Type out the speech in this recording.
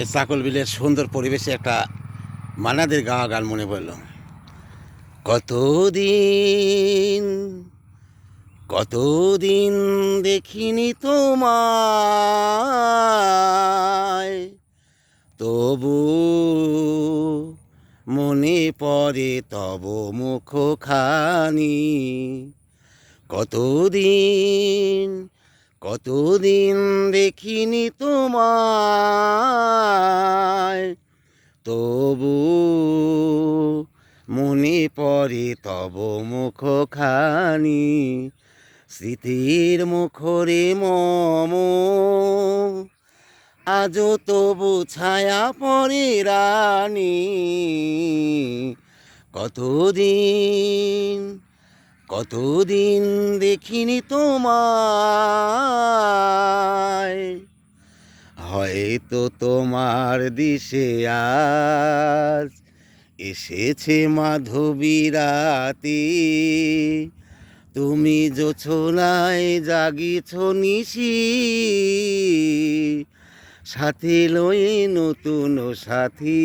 এই চাকল বিলের সুন্দর পরিবেশে একটা মানাদের গাওয়া গান মনে পড়ল। কতদিন কতদিন দেখিনি তোমায়, তবু মনে পড়ে তব মুখ খানি কতদিন কতদিন দেখিনি তোমায়, তবু মনে পড়ে তব মুখ খানি স্মৃতির মুখরে মম। আজও তবু ছায়া পরে রানী, কতদিন কতদিন দেখিনি তোমায়। হয়তো তোমার দিশে আজ এসেছে মাধবী রাতি। তুমি জোছনায় জাগিছ নিশি, সাথে লয়ে নতুন সাথী।